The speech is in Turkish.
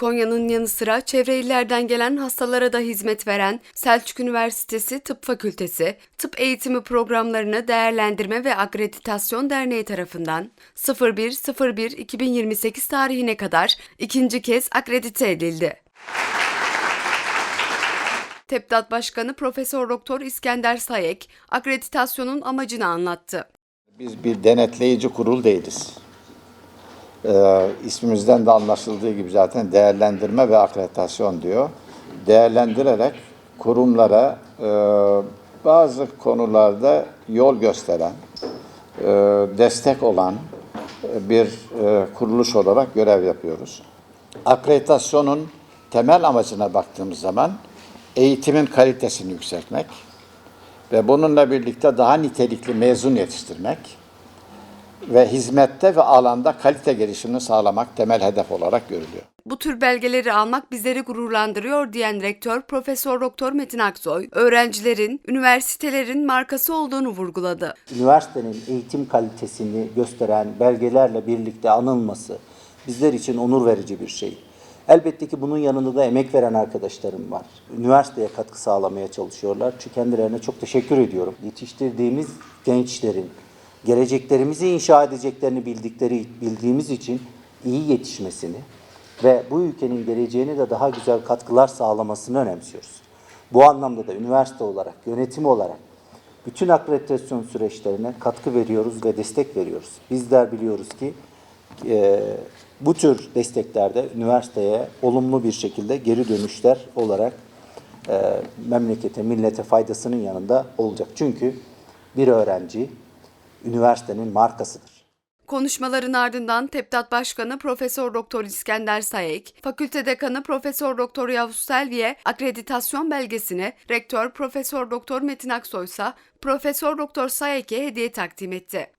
Konya'nın yanı sıra çevre illerden gelen hastalara da hizmet veren Selçuk Üniversitesi Tıp Fakültesi, tıp eğitimi programlarını değerlendirme ve akreditasyon derneği tarafından 01.01.2028 tarihine kadar ikinci kez akredite edildi. TEPDAT Başkanı Profesör Doktor İskender Sayek akreditasyonun amacını anlattı. Biz bir denetleyici kurul değiliz. Ee, ismimizden de anlaşıldığı gibi zaten değerlendirme ve akreditasyon diyor. Değerlendirerek kurumlara e, bazı konularda yol gösteren, e, destek olan e, bir e, kuruluş olarak görev yapıyoruz. Akreditasyonun temel amacına baktığımız zaman eğitimin kalitesini yükseltmek, ve bununla birlikte daha nitelikli mezun yetiştirmek ve hizmette ve alanda kalite gelişimini sağlamak temel hedef olarak görülüyor. Bu tür belgeleri almak bizleri gururlandırıyor diyen rektör Profesör Doktor Metin Aksoy, öğrencilerin, üniversitelerin markası olduğunu vurguladı. üniversitenin eğitim kalitesini gösteren belgelerle birlikte anılması bizler için onur verici bir şey. Elbette ki bunun yanında da emek veren arkadaşlarım var. Üniversiteye katkı sağlamaya çalışıyorlar. Çünkü kendilerine çok teşekkür ediyorum. Yetiştirdiğimiz gençlerin geleceklerimizi inşa edeceklerini bildikleri bildiğimiz için iyi yetişmesini ve bu ülkenin geleceğine de daha güzel katkılar sağlamasını önemsiyoruz. Bu anlamda da üniversite olarak, yönetim olarak bütün akreditasyon süreçlerine katkı veriyoruz ve destek veriyoruz. Bizler biliyoruz ki e, bu tür desteklerde üniversiteye olumlu bir şekilde geri dönüşler olarak e, memlekete, millete faydasının yanında olacak. Çünkü bir öğrenci üniversitenin markasıdır. Konuşmaların ardından TEPDAT Başkanı Profesör Doktor İskender Sayek, Fakülte Dekanı Profesör Doktor Yavuz Selvi'ye akreditasyon belgesini, Rektör Profesör Doktor Metin Aksoy ise Profesör Doktor Sayek'e hediye takdim etti.